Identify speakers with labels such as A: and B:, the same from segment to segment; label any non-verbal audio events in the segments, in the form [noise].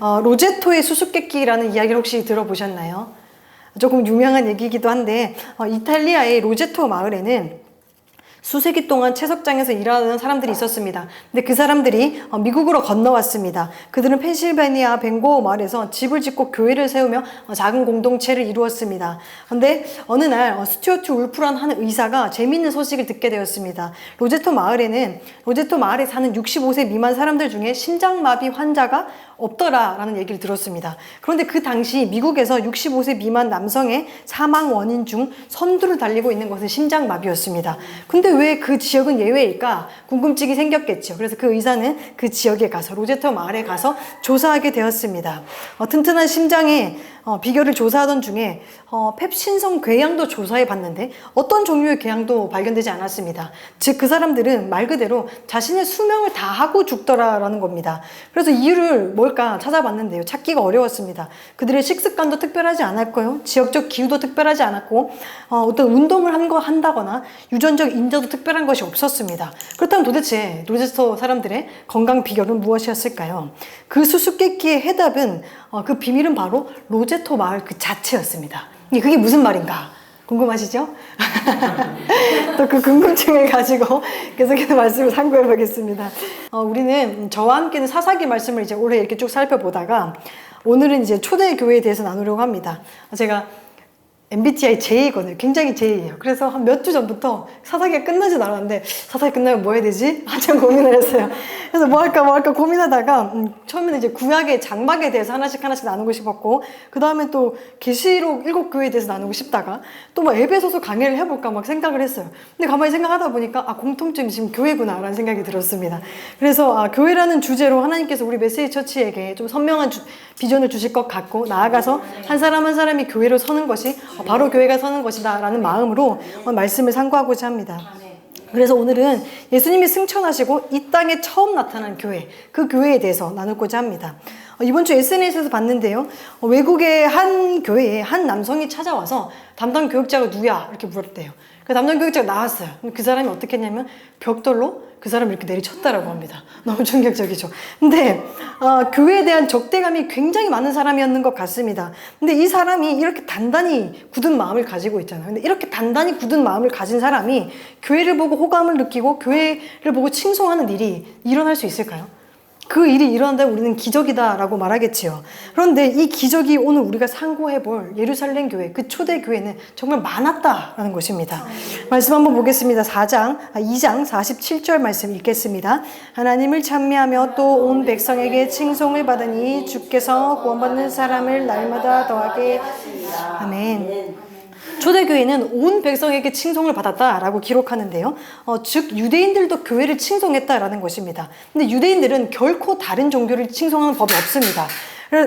A: 어, 로제토의 수수께끼라는 이야기를 혹시 들어보셨나요? 조금 유명한 얘기이기도 한데 어, 이탈리아의 로제토 마을에는 수세기 동안 채석장에서 일하는 사람들이 있었습니다. 근데 그 사람들이 어, 미국으로 건너왔습니다. 그들은 펜실베니아 벤고 마을에서 집을 짓고 교회를 세우며 어, 작은 공동체를 이루었습니다. 근데 어느 날 어, 스튜어트 울프란 한 의사가 재미있는 소식을 듣게 되었습니다. 로제토 마을에는 로제토 마을에 사는 65세 미만 사람들 중에 심장마비 환자가 없더라라는 얘기를 들었습니다. 그런데 그 당시 미국에서 65세 미만 남성의 사망 원인 중 선두를 달리고 있는 것은 심장마비였습니다. 근데 왜 그 지역은 예외일까? 궁금증이 생겼겠죠. 그래서 그 의사는 그 지역에 가서 로제터 마을에 가서 조사하게 되었습니다. 어, 튼튼한 심장의 어, 비결을 조사하던 중에 어, 펩신성 궤양도 조사해 봤는데 어떤 종류의 궤양도 발견되지 않았습니다. 즉 그 사람들은 말 그대로 자신의 수명을 다 하고 죽더라라는 겁니다. 그래서 이유를 뭘까 찾아봤는데요. 찾기가 어려웠습니다. 그들의 식습관도 특별하지 않았고요. 지역적 기후도 특별하지 않았고 어, 어떤 운동을 한 거 한다거나 유전적 인자도 특별한 것이 없었습니다. 그렇다면 도대체 로제스터 사람들의 건강 비결은 무엇이었을까요? 그 수수께끼의 해답은 어, 그 비밀은 바로 로제토 마을 그 자체였습니다. 그게 무슨 말인가? 궁금하시죠? [laughs] 또 그 궁금증을 가지고 계속해서 말씀을 상고해 보겠습니다. 어, 우리는 저와 함께는 사사기 말씀을 이제 올해 이렇게 쭉 살펴보다가 오늘은 이제 초대교회에 대해서 나누려고 합니다. 제가 MBTI J거든요. 굉장히 J예요. 그래서 한 몇 주 전부터 사사기가 끝나지 않았는데 사사기 끝나면 뭐 해야 되지? [laughs] 한참 고민을 했어요. 그래서 뭐 할까 뭐 할까 고민하다가 음, 처음에는 이제 구약의 장막에 대해서 하나씩 하나씩 나누고 싶었고 그 다음에 또 계시록 일곱 교회에 대해서 나누고 싶다가 또뭐 에베소서 강의를 해볼까 막 생각을 했어요. 근데 가만히 생각하다 보니까 아 공통점이 지금 교회구나라는 생각이 들었습니다. 그래서 아, 교회라는 주제로 하나님께서 우리 메시지 처치에게 좀 선명한 주, 비전을 주실 것 같고 나아가서 한 사람 한 사람이 교회로 서는 것이 어, 바로 교회가 서는 것이다라는 마음으로 어, 말씀을 상고하고자 합니다. 그래서 오늘은 예수님이 승천하시고 이 땅에 처음 나타난 교회, 그 교회에 대해서 나누고자 합니다. 어, 이번 주 SNS에서 봤는데요. 어, 외국의 한 교회에 한 남성이 찾아와서 담당 교육자가 누구야? 이렇게 물었대요. 그 담당 교육자가 나왔어요. 그 사람이 어떻게 했냐면 벽돌로 그 사람을 이렇게 내리쳤다라고 합니다. [laughs] 너무 충격적이죠. 근데 어, 교회에 대한 적대감이 굉장히 많은 사람이었는 것 같습니다. 근데 이 사람이 이렇게 단단히 굳은 마음을 가지고 있잖아요. 근데 이렇게 단단히 굳은 마음을 가진 사람이 교회를 보고 호감을 느끼고 교회를 보고 칭송하는 일이 일어날 수 있을까요? 그 일이 일어난다면 우리는 기적이다라고 말하겠지요. 그런데 이 기적이 오늘 우리가 상고해 볼 예루살렘 교회, 그 초대 교회는 정말 많았다라는 것입니다. 말씀 한번 보겠습니다. 4장, 아, 2장 47절 말씀 읽겠습니다. 하나님을 찬미하며 또 온 백성에게 칭송을 받으니 주께서 구원받는 사람을 날마다 더하게 아멘. 초대교회는 온 백성에게 칭송을 받았다라고 기록하는데요. 어, 즉 유대인들도 교회를 칭송했다라는 것입니다. 근데 유대인들은 결코 다른 종교를 칭송하는 법이 없습니다.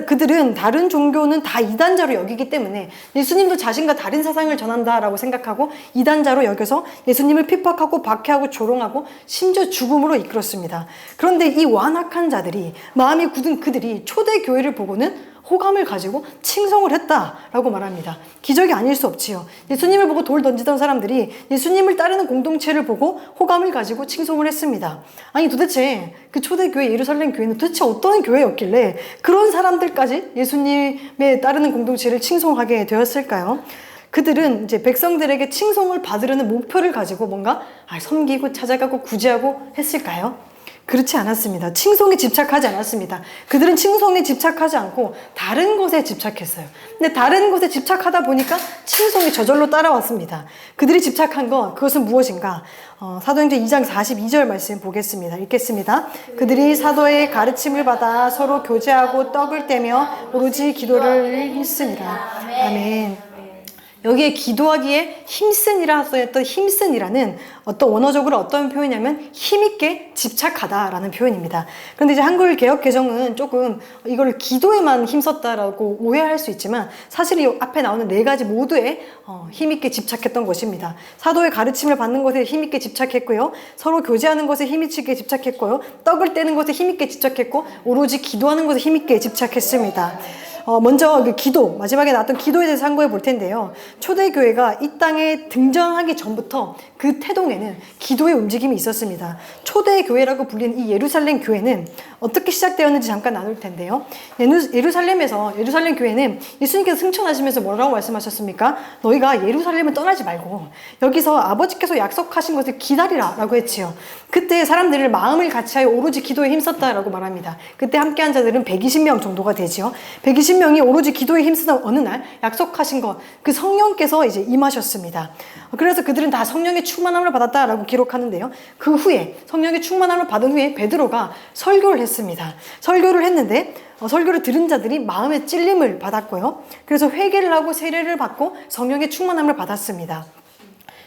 A: 그들은 다른 종교는 다 이단자로 여기기 때문에 예수님도 자신과 다른 사상을 전한다라고 생각하고 이단자로 여겨서 예수님을 핍박하고 박해하고 조롱하고 심지어 죽음으로 이끌었습니다. 그런데 이 완악한 자들이 마음이 굳은 그들이 초대 교회를 보고는 호감을 가지고 칭송을 했다라고 말합니다. 기적이 아닐 수 없지요. 예수님을 보고 돌 던지던 사람들이 예수님을 따르는 공동체를 보고 호감을 가지고 칭송을 했습니다. 아니 도대체 그 초대교회 예루살렘 교회는 도대체 어떤 교회였길래 그런 사람들까지 예수님에 따르는 공동체를 칭송하게 되었을까요? 그들은 이제 백성들에게 칭송을 받으려는 목표를 가지고 뭔가 아, 섬기고 찾아가고 구제하고 했을까요? 그렇지 않았습니다. 칭송에 집착하지 않았습니다. 그들은 칭송에 집착하지 않고 다른 것에 집착했어요. 근데 다른 것에 집착하다 보니까 칭송이 저절로 따라왔습니다. 그들이 집착한 것, 그것은 무엇인가? 어, 사도행전 2장 42절 말씀 보겠습니다. 읽겠습니다. 그들이 사도의 가르침을 받아 서로 교제하고 떡을 떼며 오로지 기도를 힘쓰니라. 아멘. 여기에 기도하기에 힘쓴이라 써있던 힘쓴이라는 어떤 원어적으로 어떤 표현이냐면 힘있게 집착하다라는 표현입니다. 그런데 이제 한글 개혁 개정은 조금 이걸 기도에만 힘썼다라고 오해할 수 있지만 사실 이 앞에 나오는 네 가지 모두에 어, 힘있게 집착했던 것입니다. 사도의 가르침을 받는 것에 힘있게 집착했고요. 서로 교제하는 것에 힘있게 집착했고요. 떡을 떼는 것에 힘있게 집착했고 오로지 기도하는 것에 힘있게 집착했습니다. 어, 먼저 그 기도, 마지막에 나왔던 기도에 대해서 상고해 볼 텐데요. 초대교회가 이 땅에 등장하기 전부터 그 태동에는 기도의 움직임이 있었습니다. 초대교회라고 불리는 이 예루살렘 교회는 어떻게 시작되었는지 잠깐 나눌 텐데요. 예루- 예루살렘에서 예루살렘 교회는 예수님께서 승천하시면서 뭐라고 말씀하셨습니까? 너희가 예루살렘을 떠나지 말고 여기서 아버지께서 약속하신 것을 기다리라라고 했지요. 그때 사람들을 마음을 같이하여 오로지 기도에 힘썼다라고 말합니다. 그때 함께한 자들은 120명 정도가 되지요. 120명이 오로지 기도에 힘쓰던 어느 날 약속하신 것, 그 성령께서 이제 임하셨습니다. 그래서 그들은 다 성령의 충만함을 받았다라고 기록하는데요. 그 후에 성령의 충만함을 받은 후에 베드로가 설교를 했습니다. 설교를 했는데 어, 설교를 들은 자들이 마음의 찔림을 받았고요. 그래서 회개를 하고 세례를 받고 성령의 충만함을 받았습니다.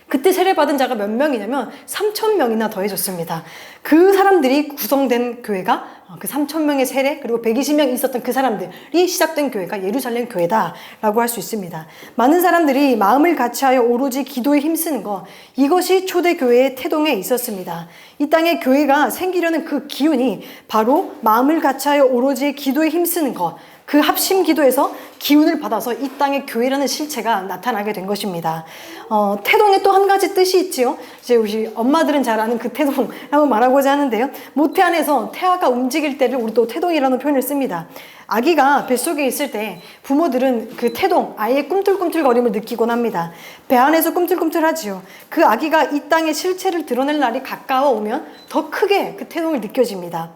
A: 그때 세례받은 자가 몇 명이냐면 3천 명이나 더해졌습니다. 그 사람들이 구성된 교회가 어, 그 3천 명의 세례 그리고 120명 있었던 그 사람들이 시작된 교회가 예루살렘 교회다라고 할 수 있습니다. 많은 사람들이 마음을 같이하여 오로지 기도에 힘쓰는 것 이것이 초대 교회의 태동에 있었습니다. 이 땅에 교회가 생기려는 그 기운이 바로 마음을 같이하여 오로지 기도에 힘쓰는 것. 그 합심 기도에서 기운을 받아서 이 땅에 교회라는 실체가 나타나게 된 것입니다. 어, 태동에 또 한 가지 뜻이 있지요. 이제 우리 엄마들은 잘 아는 그 태동라고 [laughs] 말하고자 하는데요. 모태 안에서 태아가 움직일 때를 우리 또 태동이라는 표현을 씁니다. 아기가 뱃속에 있을 때 부모들은 그 태동, 아이의 꿈틀꿈틀거림을 느끼곤 합니다. 배 안에서 꿈틀꿈틀하지요. 그 아기가 이 땅의 실체를 드러낼 날이 가까워 오면 더 크게 그 태동을 느껴집니다.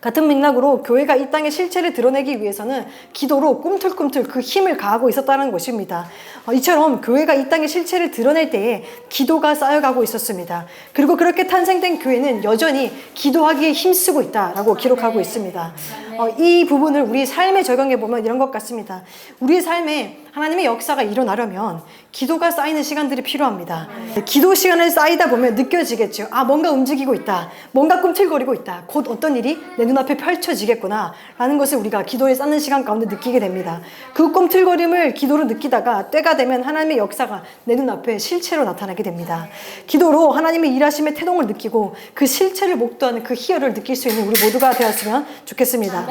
A: 같은 맥락으로 교회가 이 땅의 실체를 드러내기 위해서는 기도로 꿈틀꿈틀 그 힘을 가하고 있었다는 것입니다. 어, 이처럼 교회가 이 땅의 실체를 드러낼 때에 기도가 쌓여가고 있었습니다. 그리고 그렇게 탄생된 교회는 여전히 기도하기에 힘쓰고 있다라고 기록하고 있습니다. 어, 이 부분을 우리 삶에 적용해 보면 이런 것 같습니다. 우리의 삶에 하나님의 역사가 일어나려면 기도가 쌓이는 시간들이 필요합니다. 기도 시간을 쌓이다 보면 느껴지겠죠. 아, 뭔가 움직이고 있다. 뭔가 꿈틀거리고 있다. 곧 어떤 일이 내 눈앞에 펼쳐지겠구나. 라는 것을 우리가 기도에 쌓는 시간 가운데 느끼게 됩니다. 그 꿈틀거림을 기도로 느끼다가 때가 되면 하나님의 역사가 내 눈앞에 실체로 나타나게 됩니다. 기도로 하나님의 일하심의 태동을 느끼고 그 실체를 목도하는 그 희열을 느낄 수 있는 우리 모두가 되었으면 좋겠습니다.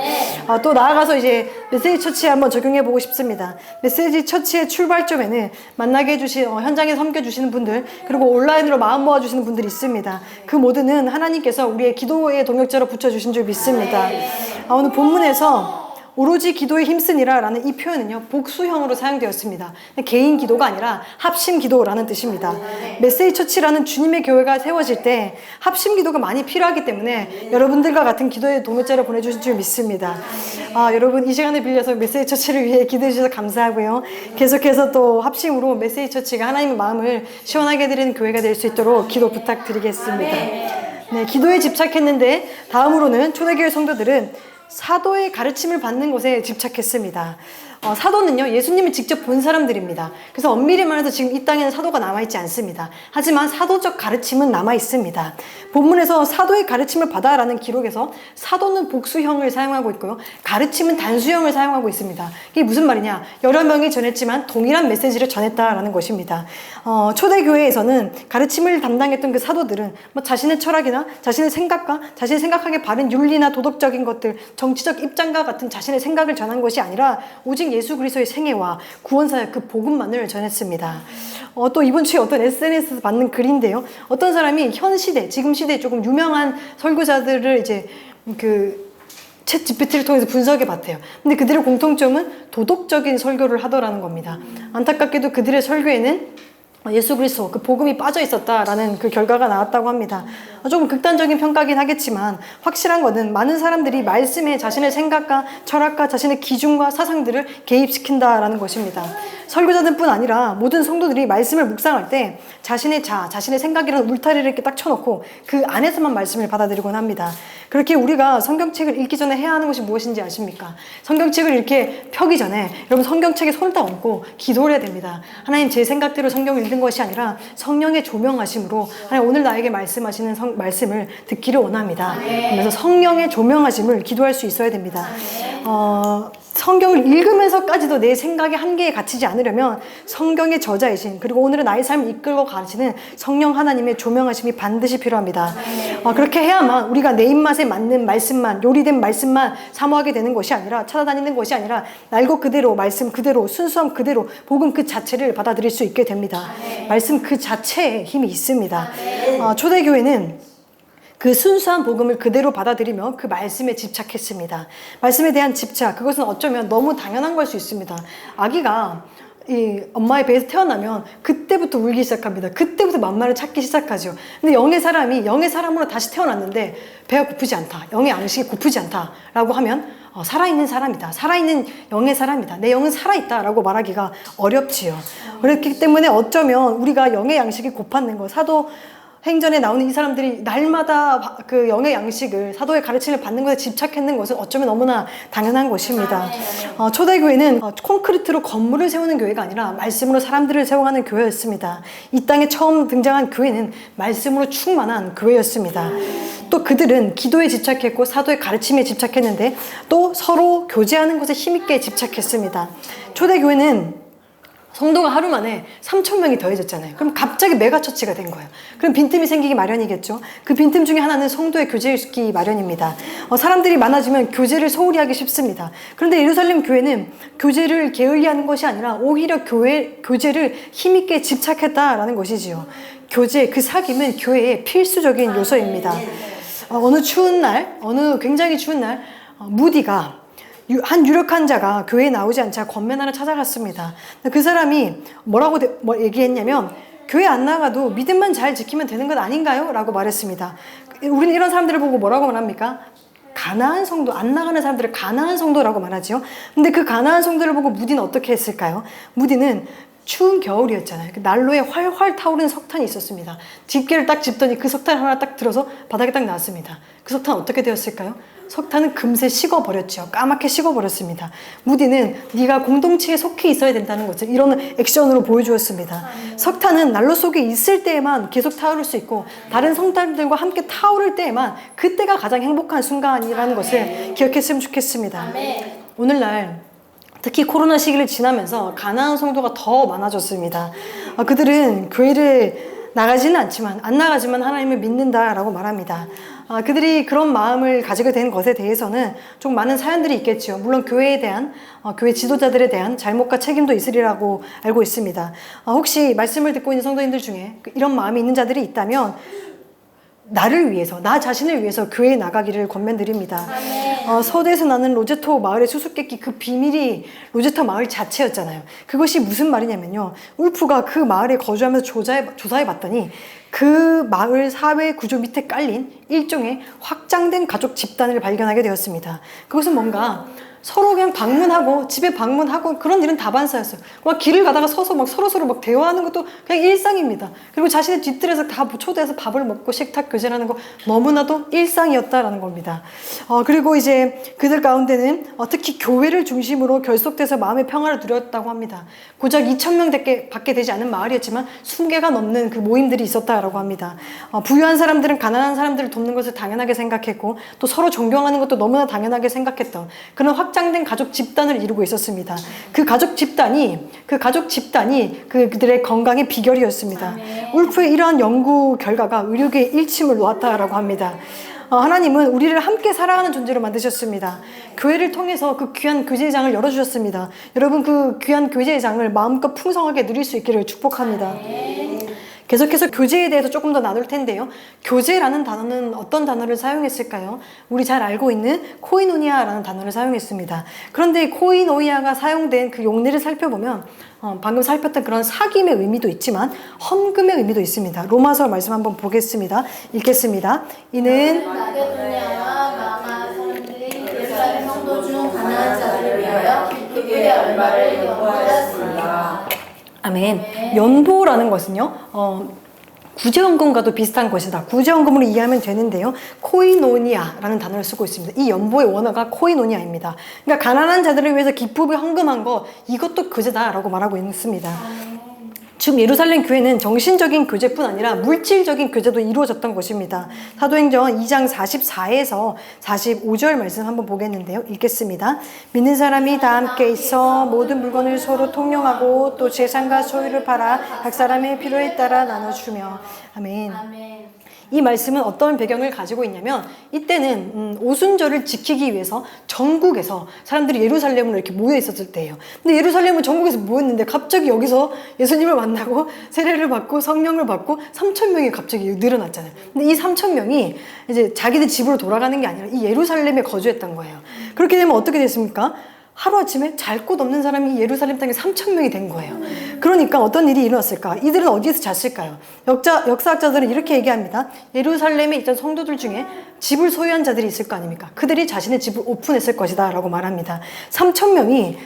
A: 아, 또 나아가서 이제 메시지 처치에 한번 적용해 보고 싶습니다. 메시지 처치의 출발점에는 만나게 해주신 어, 현장에 섬겨주시는 분들 그리고 온라인으로 마음 모아주시는 분들이 있습니다. 그 모두는 하나님께서 우리의 기도의 동역자로 붙여주신 줄 믿습니다. 아, 오늘 본문에서 오로지 기도에 힘쓰니라라는 이 표현은요 복수형으로 사용되었습니다. 개인 기도가 아니라 합심 기도라는 뜻입니다. 메세이 처치라는 주님의 교회가 세워질 때 합심 기도가 많이 필요하기 때문에 여러분들과 같은 기도의 동역자를 보내주신 줄 믿습니다. 아, 여러분 이 시간을 빌려서 메세이 처치를 위해 기도해 주셔서 감사하고요. 계속해서 또 합심으로 메세이 처치가 하나님의 마음을 시원하게 해드리는 교회가 될 수 있도록 기도 부탁드리겠습니다. 네, 기도에 집착했는데 다음으로는 초대교회 성도들은 사도의 가르침을 받는 것에 집착했습니다. 어, 사도는요, 예수님을 직접 본 사람들입니다. 그래서 엄밀히 말해서 지금 이 땅에는 사도가 남아 있지 않습니다. 하지만 사도적 가르침은 남아 있습니다. 본문에서 사도의 가르침을 받아라는 기록에서 사도는 복수형을 사용하고 있고요. 가르침은 단수형을 사용하고 있습니다. 이게 무슨 말이냐? 여러 명이 전했지만 동일한 메시지를 전했다라는 것입니다. 어, 초대교회에서는 가르침을 담당했던 그 사도들은 뭐 자신의 철학이나 자신의 생각과 자신이 생각하기에 바른 윤리나 도덕적인 것들, 정치적 입장과 같은 자신의 생각을 전한 것이 아니라 오직 예수 그리스도의 생애와 구원사의 그 복음만을 전했습니다. 어, 또 이번 주에 어떤 SNS에서 받는 글인데요. 어떤 사람이 현 시대, 지금 시대에 조금 유명한 설교자들을 이제 그 챗 GPT를 통해서 분석해 봤대요. 근데 그들의 공통점은 도덕적인 설교를 하더라는 겁니다. 안타깝게도 그들의 설교에는 예수 그리스도 그 복음이 빠져 있었다라는 그 결과가 나왔다고 합니다. 조금 극단적인 평가긴 하겠지만 확실한 것은 많은 사람들이 말씀에 자신의 생각과 철학과 자신의 기준과 사상들을 개입시킨다라는 것입니다. 설교자들뿐 아니라 모든 성도들이 말씀을 묵상할 때 자신의 자, 자신의 생각이라는 울타리를 이렇게 딱 쳐놓고 그 안에서만 말씀을 받아들이곤 합니다. 그렇게 우리가 성경책을 읽기 전에 해야 하는 것이 무엇인지 아십니까? 성경책을 이렇게 펴기 전에 여러분 성경책에 손을 딱 얹고 기도를 해야 됩니다. 하나님 제 생각대로 성경을 읽는 것이 아니라 성령의 조명하심으로 하나님 오늘 나에게 말씀하시는 성, 말씀을 듣기를 원합니다. 그래서 성령의 조명하심을 기도할 수 있어야 됩니다. 어, 성경을 읽으면서까지도 내 생각의 한계에 갇히지 않으려면 성경의 저자이신 그리고 오늘은 나의 삶을 이끌고 가시는 성령 하나님의 조명하심이 반드시 필요합니다. 어, 그렇게 해야만 우리가 내 입맛에 맞는 말씀만 요리된 말씀만 사모하게 되는 것이 아니라 찾아다니는 것이 아니라 날고 그대로 말씀 그대로 순수함 그대로 복음 그 자체를 받아들일 수 있게 됩니다. 말씀 그 자체에 힘이 있습니다. 어, 초대교회는 그 순수한 복음을 그대로 받아들이며 그 말씀에 집착했습니다. 말씀에 대한 집착, 그것은 어쩌면 너무 당연한 걸 수 있습니다. 아기가 이 엄마의 배에서 태어나면 그때부터 울기 시작합니다. 그때부터 맘마를 찾기 시작하죠. 근데 영의 사람이 영의 사람으로 다시 태어났는데 배가 고프지 않다. 영의 양식이 고프지 않다라고 하면 어, 살아있는 사람이다. 살아있는 영의 사람이다. 내 영은 살아있다라고 말하기가 어렵지요. 그렇기 때문에 어쩌면 우리가 영의 양식이 고팠는 거 사도 행전에 나오는 이 사람들이 날마다 바- 그 영의 양식을 사도의 가르침을 받는 것에 집착했는 것은 어쩌면 너무나 당연한 것입니다. 어, 초대교회는 어, 콘크리트로 건물을 세우는 교회가 아니라 말씀으로 사람들을 세워가는 교회였습니다. 이 땅에 처음 등장한 교회는 말씀으로 충만한 교회였습니다. 또 그들은 기도에 집착했고 사도의 가르침에 집착했는데 또 서로 교제하는 것에 힘있게 집착했습니다. 초대교회는 성도가 하루 만에 3천 명이 더해졌잖아요. 그럼 갑자기 메가처치가 된 거예요. 그럼 빈틈이 생기기 마련이겠죠. 그 빈틈 중에 하나는 성도의 교제이기 마련입니다. 어, 사람들이 많아지면 교제를 소홀히 하기 쉽습니다. 그런데 예루살렘 교회는 교제를 게을리 하는 것이 아니라 오히려 교회 교제를 힘있게 집착했다라는 것이지요. 교제 그 사귐은 교회의 필수적인 요소입니다. 어, 어느 추운 날, 어느 굉장히 추운 날, 어, 무디가 유- 한 유력한 자가 교회에 나오지 않자 권면하러 찾아갔습니다. 그 사람이 뭐라고 대- 뭐 얘기했냐면 교회 안 나가도 믿음만 잘 지키면 되는 것 아닌가요? 라고 말했습니다. 우리는 이런 사람들을 보고 뭐라고 말합니까? 가나안 성도, 안 나가는 사람들을 가나안 성도라고 말하지요. 근데 그 가나안 성도를 보고 무디는 어떻게 했을까요? 무디는 추운 겨울이었잖아요. 그 난로에 활활 타오르는 석탄이 있었습니다. 집게를 딱 집더니 그 석탄 하나 딱 들어서 바닥에 딱 놨습니다. 그 석탄 어떻게 되었을까요? 석탄은 금세 식어버렸죠. 까맣게 식어버렸습니다. 무디는 네가 공동체에 속해 있어야 된다는 것을 이런 액션으로 보여주었습니다. 석탄은 난로 속에 있을 때에만 계속 타오를 수 있고 다른 성탄들과 함께 타오를 때에만 그때가 가장 행복한 순간이라는 것을 기억했으면 좋겠습니다. 오늘날 특히 코로나 시기를 지나면서 가나안 성도가 더 많아졌습니다. 아, 그들은 교회를 나가지는 않지만 안 나가지만 하나님을 믿는다라고 말합니다. 아, 그들이 그런 마음을 가지게 된 것에 대해서는 좀 많은 사연들이 있겠죠. 물론 교회에 대한 어, 교회 지도자들에 대한 잘못과 책임도 있으리라고 알고 있습니다. 아, 혹시 말씀을 듣고 있는 성도님들 중에 그 이런 마음이 있는 자들이 있다면 나를 위해서, 나 자신을 위해서 교회에 나가기를 권면드립니다. 어, 서대에서 나는 로제토 마을의 수수께끼 그 비밀이 로제토 마을 자체였잖아요. 그것이 무슨 말이냐면요. 울프가 그 마을에 거주하면서 조사해, 조사해 봤더니 그 마을 사회 구조 밑에 깔린 일종의 확장된 가족 집단을 발견하게 되었습니다. 그것은 뭔가 서로 그냥 방문하고 집에 방문하고 그런 일은 다반사였어요. 막 길을 가다가 서서 막 서로 서로 막 대화하는 것도 그냥 일상입니다. 그리고 자신의 뒤뜰에서 다 초대해서 밥을 먹고 식탁 교제하는 거 너무나도 일상이었다라는 겁니다. 어, 그리고 이제 그들 가운데는 어, 특히 교회를 중심으로 결속돼서 마음의 평화를 누렸다고 합니다. 고작 2천 명 밖에 되지 않은 마을이었지만 20개가 넘는 그 모임들이 있었다라고 합니다. 어, 부유한 사람들은 가난한 사람들을 돕는 것을 당연하게 생각했고 또 서로 존경하는 것도 너무나 당연하게 생각했던 그런 확 장된 가족 집단을 이루고 있었습니다. 그 가족 집단이 그 가족 집단이 그 그들의 건강의 비결이었습니다. 울프의 이러한 연구 결과가 의료계의 일침을 놓았다라고 합니다. 어, 하나님은 우리를 함께 살아가는 존재로 만드셨습니다. 교회를 통해서 그 귀한 교제장을 열어주셨습니다. 여러분 그 귀한 교제장을 마음껏 풍성하게 누릴 수 있기를 축복합니다. 계속해서 교제에 대해서 조금 더 나눌 텐데요. 교제라는 단어는 어떤 단어를 사용했을까요? 우리 잘 알고 있는 코이노니아라는 단어를 사용했습니다. 그런데 코이노니아가 사용된 그 용례를 살펴보면 어, 방금 살폈던 그런 사귐의 의미도 있지만 헌금의 의미도 있습니다. 로마서 말씀 한번 보겠습니다. 읽겠습니다. 이는
B: 성도 중 가난한 자들을 위하여 기쁘게 얼마를.
A: 아멘. 연보라는 것은요, 어, 구제연금과도 비슷한 것이다. 구제연금으로 이해하면 되는데요. 코이노니아라는 단어를 쓰고 있습니다. 이 연보의 원어가 코이노니아입니다. 그러니까 가난한 자들을 위해서 기쁘게 헌금한 거 이것도 교제다라고 말하고 있습니다. 지금 예루살렘 교회는 정신적인 교제뿐 아니라 물질적인 교제도 이루어졌던 것입니다. 사도행전 2장 44에서 45절 말씀 한번 보겠는데요. 읽겠습니다. 믿는 사람이 다 함께 있어 모든 물건을 서로 통용하고 또 재산과 소유를 팔아 각 사람의 필요에 따라 나눠주며 아멘.
B: 아멘.
A: 이 말씀은 어떤 배경을 가지고 있냐면 이때는 음, 오순절을 지키기 위해서 전국에서 사람들이 예루살렘으로 이렇게 모여 있었을 때예요. 근데 예루살렘은 전국에서 모였는데 갑자기 여기서 예수님을 만나고 세례를 받고 성령을 받고 3천 명이 갑자기 늘어났잖아요. 근데 이 3천 명이 이제 자기들 집으로 돌아가는 게 아니라 이 예루살렘에 거주했던 거예요. 그렇게 되면 어떻게 됐습니까? 하루아침에 잘 곳 없는 사람이 예루살렘 땅에 3천 명이 된 거예요. 그러니까 어떤 일이 일어났을까? 이들은 어디에서 잤을까요? 역자, 역사학자들은 이렇게 얘기합니다. 예루살렘에 있던 성도들 중에 집을 소유한 자들이 있을 거 아닙니까? 그들이 자신의 집을 오픈했을 것이다 라고 말합니다. 3천 명이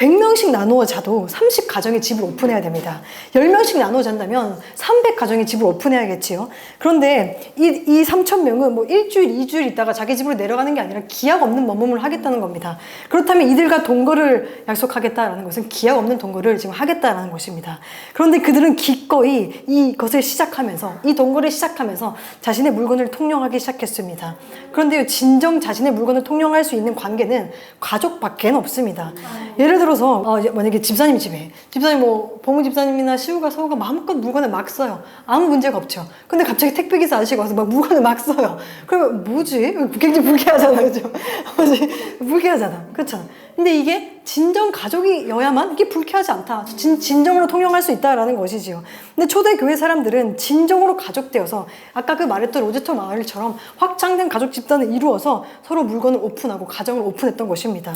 A: 100명씩 나누어 자도 30가정의 집을 오픈해야 됩니다. 10명씩 나누어 잔다면 300가정의 집을 오픈해야겠지요. 그런데 이, 이 3,000명은 뭐 일주일, 이주일 있다가 자기 집으로 내려가는 게 아니라 기약 없는 머금을 하겠다는 겁니다. 그렇다면 이들과 동거를 약속하겠다라는 것은 기약 없는 동거를 지금 하겠다라는 것입니다. 그런데 그들은 기꺼이 이것을 시작하면서, 이 동거를 시작하면서 자신의 물건을 통용하기 시작했습니다. 그런데요, 진정 자신의 물건을 통용할 수 있는 관계는 가족밖에 없습니다. 예를 들어 서 어, 이제 만약에 집사님 집에 집사님 뭐 봉우 집사님이나 시우가 서우가 마음껏 물건을 막 써요. 아무 문제가 없죠. 근데 갑자기 택배 기사 아저씨가 와서 막 물건을 막 써요. 그러면 뭐지? 굉장히 불쾌하잖아, 그죠? [laughs] 뭐지? 불쾌하잖아, 그렇죠? 근데 이게 진정 가족이어야만 이게 불쾌하지 않다. 진, 진정으로 통용할 수 있다라는 것이지요. 근데 초대 교회 사람들은 진정으로 가족되어서 아까 그 말했던 로제토 마을처럼 확장된 가족 집단을 이루어서 서로 물건을 오픈하고 가정을 오픈했던 것입니다.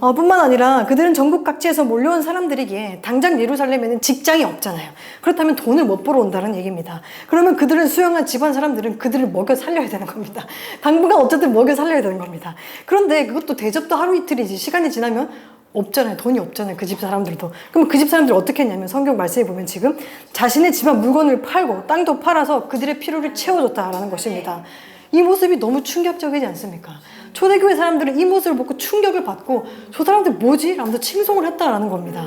A: 어, 뿐만 아니라 그들은 전국 각지에서 몰려온 사람들이기에 당장 예루살렘에는 직장이 없잖아요. 그렇다면 돈을 못 벌어 온다는 얘기입니다. 그러면 그들을 수용한 집안 사람들은 그들을 먹여 살려야 되는 겁니다. 당분간 어쨌든 먹여 살려야 되는 겁니다. 그런데 그것도 대접도 하루 이틀이지 시간이 지나면 없잖아요. 돈이 없잖아요. 그 집 사람들도. 그럼 그 집 사람들이 어떻게 했냐면 성경 말씀에 보면 지금 자신의 집안 물건을 팔고 땅도 팔아서 그들의 필요를 채워줬다라는 것입니다. 이 모습이 너무 충격적이지 않습니까? 초대교회 사람들은 이 모습을 보고 충격을 받고 저 사람들 뭐지? 라면서 칭송을 했다라는 겁니다.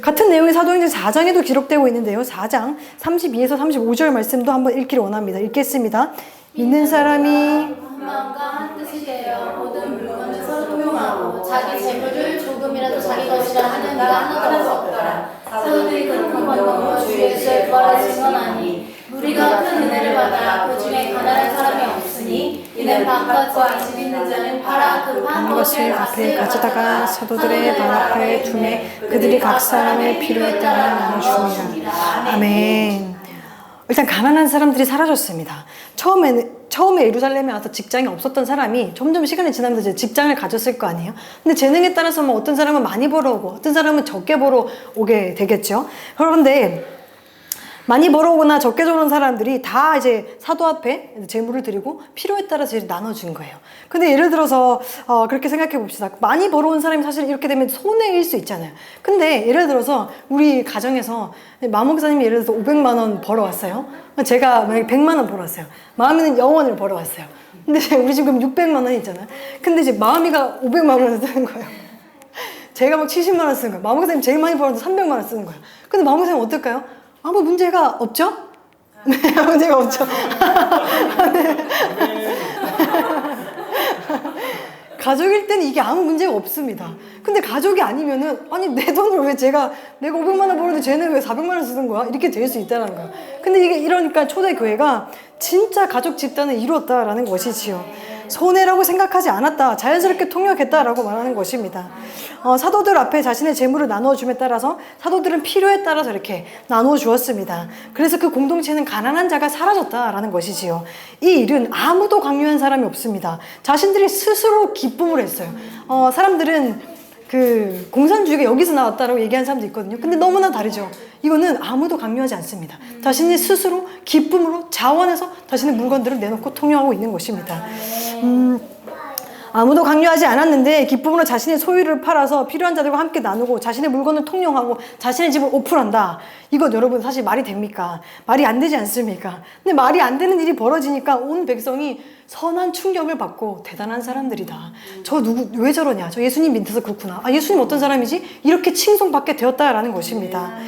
A: 같은 내용이 사도행전 4장에도 기록되고 있는데요. 4장 32에서 35절 말씀도 한번 읽기를 원합니다. 읽겠습니다. 믿는 사람이
B: 한 마음과 한 뜻이 되어 모든 물건을 서로 통용하고 자기 재물을 조금이라도 자기 것이라 하는 이가 하나도 없더라. 사도들이 그큰 권능으로 주 예수의 부활을 증언하니 우리가 큰 은혜를 받아 그 중에 가난한 사람이 없으니 이는 바깥과 집 있는 자는 팔아 급한
A: 한 것을 앞에 가져다가 사도들의 발 앞에 두매 그들이 각 사람의 필요에 따라 나눠주니라. 아멘. 일단 가난한 사람들이 사라졌습니다. 처음에는 처음에 예루살렘에 와서 직장이 없었던 사람이 점점 시간이 지나면서 이제 직장을 가졌을 거 아니에요. 근데 재능에 따라서 뭐 어떤 사람은 많이 벌어오고 어떤 사람은 적게 벌어오게 되겠죠. 그런데 많이 벌어오거나 적게 벌어온 사람들이 다 이제 사도 앞에 재물을 드리고 필요에 따라서 나눠준 거예요. 근데 예를 들어서 어, 그렇게 생각해 봅시다. 많이 벌어온 사람이 사실 이렇게 되면 손해일 수 있잖아요. 근데 예를 들어서 우리 가정에서 마목사님이 예를 들어서 500만 원 벌어왔어요. 제가 만약에 100만 원 벌어왔어요. 마음이는 0원을 벌어왔어요. 근데 [laughs] 우리 지금 600만 원 있잖아요. 근데 이제 마음이가 500만 원을 쓰는 거예요. 제가 막 70만 원 쓰는 거예요. 마무사님 제일 많이 벌어서 300만 원 쓰는 거예요. 근데 마무사님 어떨까요? 아무 문제가 없죠? 네, 아무 문제가 없죠. 네. 가족일 때는 이게 아무 문제가 없습니다. 근데 가족이 아니면은 아니 내 돈을 왜 제가 내가 500만 원 벌었는데 쟤는 왜 400만 원 쓰는 거야? 이렇게 될 수 있다는 거예요. 근데 이게 이러니까 초대 교회가 진짜 가족 집단을 이루었다라는 것이지요. 손해라고 생각하지 않았다. 자연스럽게 통역했다라고 말하는 것입니다. 어, 사도들 앞에 자신의 재물을 나누어 줌에 따라서 사도들은 필요에 따라서 이렇게 나누어 주었습니다. 그래서 그 공동체는 가난한 자가 사라졌다라는 것이지요. 이 일은 아무도 강요한 사람이 없습니다. 자신들이 스스로 기쁨을 했어요. 어, 사람들은 그 공산주의가 여기서 나왔다라고 얘기하는 사람도 있거든요. 근데 너무나 다르죠. 이거는 아무도 강요하지 않습니다. 자신이 스스로 기쁨으로 자원해서 자신의 물건들을 내놓고 통용하고 있는 것입니다. 음, 아무도 강요하지 않았는데 기쁨으로 자신의 소유를 팔아서 필요한 자들과 함께 나누고 자신의 물건을 통용하고 자신의 집을 오픈한다. 이거 여러분 사실 말이 됩니까? 말이 안 되지 않습니까? 근데 말이 안 되는 일이 벌어지니까 온 백성이 선한 충격을 받고 대단한 사람들이다. 저 누구 왜 저러냐? 저 예수님 믿어서 그렇구나. 아 예수님 어떤 사람이지? 이렇게 칭송받게 되었다라는 것입니다.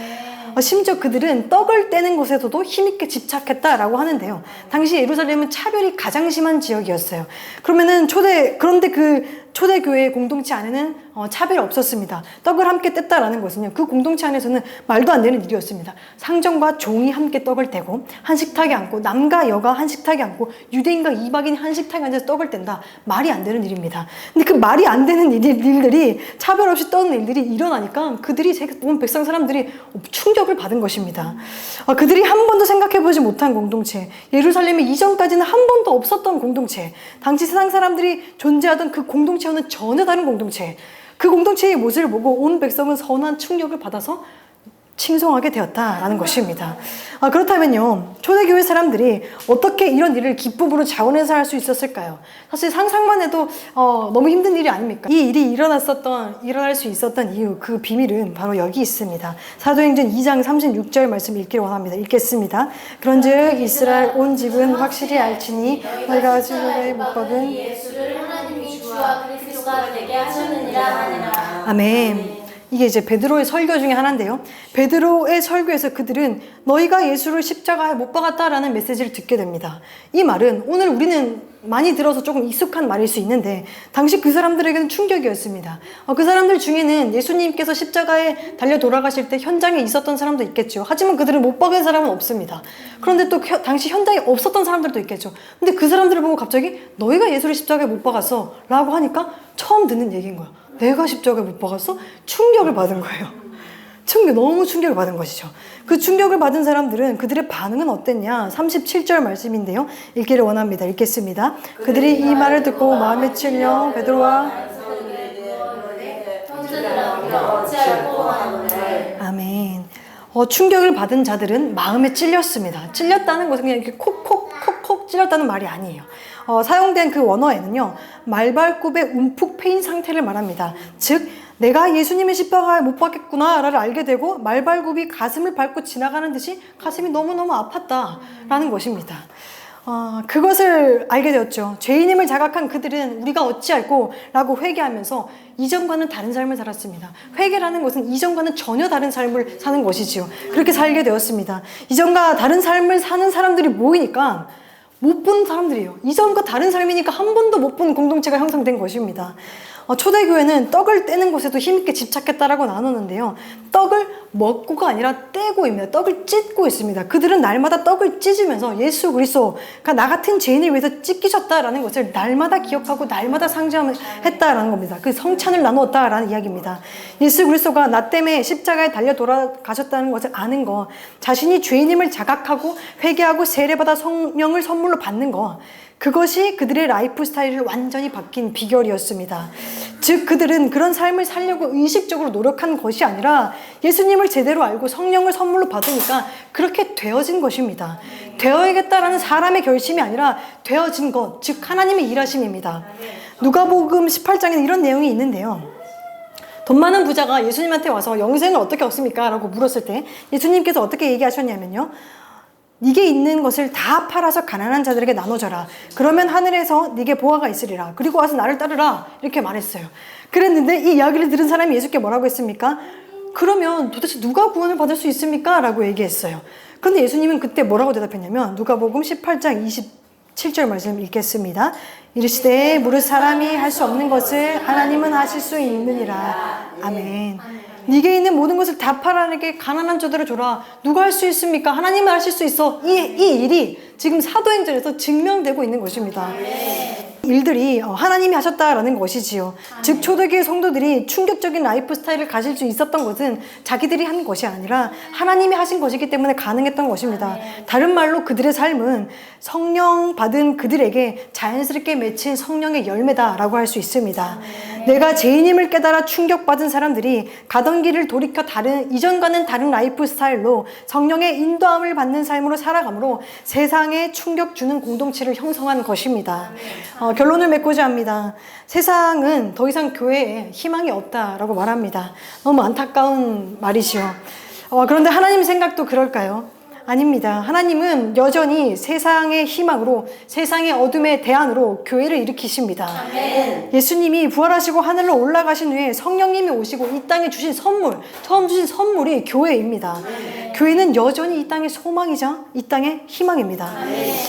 A: 어, 심지어 그들은 떡을 떼는 것에서도 힘있게 집착했다라고 하는데요. 당시 예루살렘은 차별이 가장 심한 지역이었어요. 그러면은 초대, 그런데 그 초대교회 공동체 안에는 어, 차별이 없었습니다. 떡을 함께 뗐다라는 것은요, 그 공동체 안에서는 말도 안 되는 일이었습니다. 상정과 종이 함께 떡을 떼고, 한 식탁에 앉고, 남과 여가 한 식탁에 앉고, 유대인과 이방인이 한 식탁에 앉아서 떡을 뗀다. 말이 안 되는 일입니다. 근데 그 말이 안 되는 일, 일들이, 차별 없이 떠는 일들이 일어나니까 그들이, 온 백성 사람들이 충격을 받은 것입니다. 아, 그들이 한 번도 생각해보지 못한 공동체, 예루살렘에 이전까지는 한 번도 없었던 공동체, 당시 세상 사람들이 존재하던 그 공동체 와는 전혀 다른 공동체, 그 공동체의 모습을 보고 온 백성은 선한 충격을 받아서 칭송하게 되었다라는 것입니다. 아, 그렇다면요, 초대교회 사람들이 어떻게 이런 일을 기쁨으로 자원해서 할 수 있었을까요? 사실 상상만 해도 어, 너무 힘든 일이 아닙니까? 이 일이 일어났었던, 일어날 수 있었던 이유, 그 비밀은 바로 여기 있습니다. 사도행전 2장 36절 말씀 읽기를 원합니다. 읽겠습니다. 그런 즉 이스라엘 온 집은 확실히 알지니 너희가 못 박은
B: 예수를 하나님이 주와 그리스도가 되게 하셨느니라 하니라.
A: 아멘. 이게 이제 베드로의 설교 중에 하나인데요. 베드로의 설교에서 그들은 너희가 예수를 십자가에 못 박았다라는 메시지를 듣게 됩니다. 이 말은 오늘 우리는 많이 들어서 조금 익숙한 말일 수 있는데 당시 그 사람들에게는 충격이었습니다. 어, 그 사람들 중에는 예수님께서 십자가에 달려 돌아가실 때 현장에 있었던 사람도 있겠죠. 하지만 그들은 못 박은 사람은 없습니다. 그런데 또 혀- 당시 현장에 없었던 사람들도 있겠죠. 근데 그 사람들을 보고 갑자기 너희가 예수를 십자가에 못 박았어 라고 하니까 처음 듣는 얘기인 거야. 내가 십자가에 못 박았어? 충격을 받은 거예요. 충격, 너무 충격을 받은 것이죠. 그 충격을 받은 사람들은 그들의 반응은 어땠냐? 37절 말씀인데요. 읽기를 원합니다. 읽겠습니다. 그들이 이 말을 듣고 마음에 찔려 베드로와 아멘. 어, 충격을 받은 자들은 마음에 찔렸습니다. 찔렸다는 것은 그냥 이렇게 콕콕 콕콕 찔렸다는 말이 아니에요. 어, 사용된 그 원어에는요, 말발굽의 움푹 패인 상태를 말합니다. 즉, 내가 예수님의 십자가에 못 박겠구나를 알게 되고 말발굽이 가슴을 밟고 지나가는 듯이 가슴이 너무너무 아팠다라는 것입니다. 어, 그것을 알게 되었죠. 죄인임을 자각한 그들은 우리가 어찌할꼬 라고 회개하면서 이전과는 다른 삶을 살았습니다. 회개라는 것은 이전과는 전혀 다른 삶을 사는 것이지요. 그렇게 살게 되었습니다. 이전과 다른 삶을 사는 사람들이 모이니까 못 본 사람들이에요. 이전과 다른 삶이니까 한 번도 못 본 공동체가 형성된 것입니다. 어, 초대교회는 떡을 떼는 것에도 힘있게 집착했다라고 나누는데요. 떡을 먹고가 아니라 떼고입니다. 떡을 찢고 있습니다. 그들은 날마다 떡을 찢으면서 예수 그리스도가 나 같은 죄인을 위해서 찢기셨다라는 것을 날마다 기억하고 날마다 상징했다라는 겁니다. 그 성찬을 나누었다라는 이야기입니다. 예수 그리스도가 나 때문에 십자가에 달려 돌아가셨다는 것을 아는 것, 자신이 죄인임을 자각하고 회개하고 세례받아 성령을 선물로 받는 것, 그것이 그들의 라이프 스타일을 완전히 바뀐 비결이었습니다. 즉, 그들은 그런 삶을 살려고 의식적으로 노력한 것이 아니라 예수님을 제대로 알고 성령을 선물로 받으니까 그렇게 되어진 것입니다. 되어야겠다라는 사람의 결심이 아니라 되어진 것, 즉, 하나님의 일하심입니다. 누가복음 18장에는 이런 내용이 있는데요. 돈 많은 부자가 예수님한테 와서 영생을 어떻게 얻습니까? 라고 물었을 때 예수님께서 어떻게 얘기하셨냐면요. 네게 있는 것을 다 팔아서 가난한 자들에게 나눠줘라. 그러면 하늘에서 네게 보화가 있으리라. 그리고 와서 나를 따르라. 이렇게 말했어요. 그랬는데 이 이야기를 들은 사람이 예수께 뭐라고 했습니까? 그러면 도대체 누가 구원을 받을 수 있습니까? 라고 얘기했어요. 그런데 예수님은 그때 뭐라고 대답했냐면 누가복음 18장 27절 말씀 읽겠습니다. 이르시되 무릇 사람이 할 수 없는 것을 하나님은 하실 수 있느니라. 아멘. 네게 있는 모든 것을 다 팔아내게 가난한 자들을 줘라. 누가 할 수 있습니까? 하나님은 하실 수 있어. 이, 이 일이 지금 사도행전에서 증명되고 있는 것입니다. 일들이 어, 하나님이 하셨다라는 것이지요. 즉 초대교회 성도들이 충격적인 라이프 스타일을 가질 수 있었던 것은 자기들이 한 것이 아니라 하나님이 하신 것이기 때문에 가능했던 것입니다. 다른 말로 그들의 삶은 성령 받은 그들에게 자연스럽게 맺힌 성령의 열매다라고 할 수 있습니다. 내가 죄인임을 깨달아 충격받은 사람들이 가던 길을 돌이켜 다른 이전과는 다른 라이프 스타일로 성령의 인도함을 받는 삶으로 살아가므로 세상에 충격 주는 공동체를 형성한 것입니다. 어, 결론을 맺고자 합니다. 세상은 더 이상 교회에 희망이 없다라고 말합니다. 너무 안타까운 말이지요. 어, 그런데 하나님 생각도 그럴까요? 아닙니다. 하나님은 여전히 세상의 희망으로 세상의 어둠의 대안으로 교회를 일으키십니다. 예수님이 부활하시고 하늘로 올라가신 후에 성령님이 오시고 이 땅에 주신 선물, 처음 주신 선물이 교회입니다. 교회는 여전히 이 땅의 소망이자 이 땅의 희망입니다.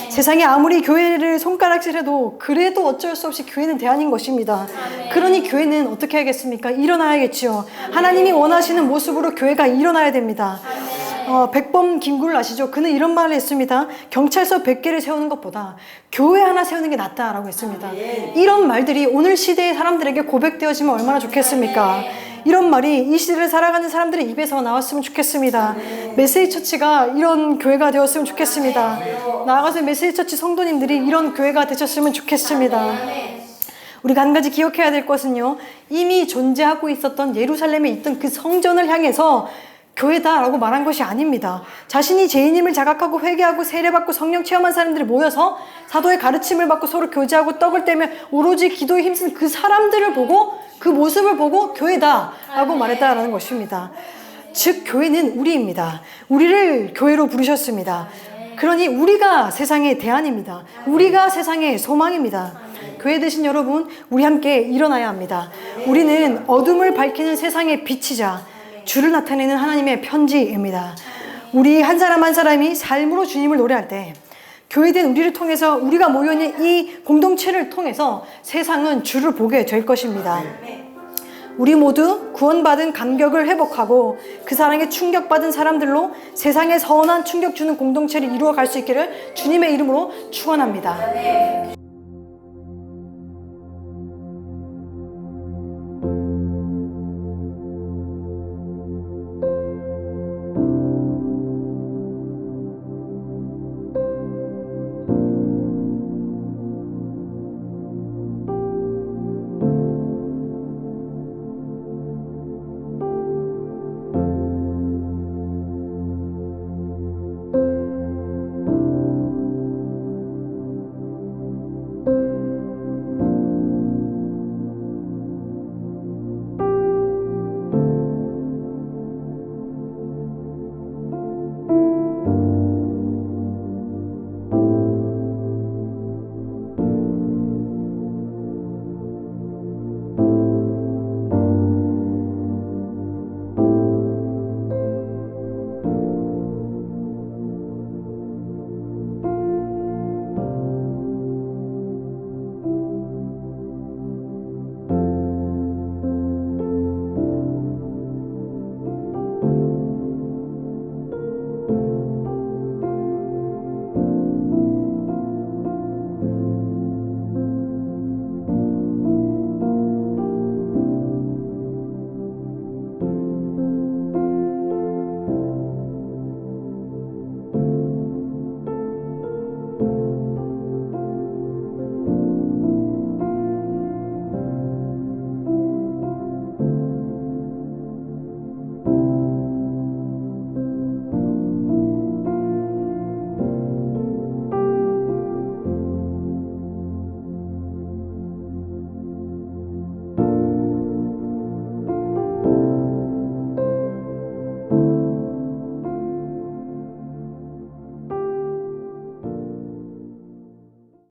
A: 세상에 아무리 교회를 손가락질해도 그래도 어쩔 수 없이 교회는 대안인 것입니다. 그러니 교회는 어떻게 하겠습니까? 일어나야겠지요. 하나님이 원하시는 모습으로 교회가 일어나야 됩니다. 어, 백범 김구를 아시죠? 그는 이런 말을 했습니다. 경찰서 100개를 세우는 것보다 교회 하나 세우는 게 낫다라고 했습니다. 이런 말들이 오늘 시대의 사람들에게 고백되어지면 얼마나 좋겠습니까? 이런 말이 이 시대를 살아가는 사람들의 입에서 나왔으면 좋겠습니다. 메시지 처치가 이런 교회가 되었으면 좋겠습니다. 나아가서 메시지 처치 성도님들이 이런 교회가 되셨으면 좋겠습니다. 우리가 한 가지 기억해야 될 것은요. 이미 존재하고 있었던 예루살렘에 있던 그 성전을 향해서 교회다라고 말한 것이 아닙니다. 자신이 죄인임을 자각하고 회개하고 세례받고 성령 체험한 사람들이 모여서 사도의 가르침을 받고 서로 교제하고 떡을 떼며 오로지 기도에 힘쓴 그 사람들을 보고 그 모습을 보고 교회다라고 말했다라는 것입니다. 즉 교회는 우리입니다. 우리를 교회로 부르셨습니다. 그러니 우리가 세상의 대안입니다. 우리가 세상의 소망입니다. 교회 되신 여러분, 우리 함께 일어나야 합니다. 우리는 어둠을 밝히는 세상의 빛이자 주를 나타내는 하나님의 편지입니다. 우리 한 사람 한 사람이 삶으로 주님을 노래할 때 교회된 우리를 통해서 우리가 모여있는 이 공동체를 통해서 세상은 주를 보게 될 것입니다. 우리 모두 구원받은 감격을 회복하고 그 사랑에 충격받은 사람들로 세상에 선한 충격 주는 공동체를 이루어 갈 수 있기를 주님의 이름으로 축원합니다.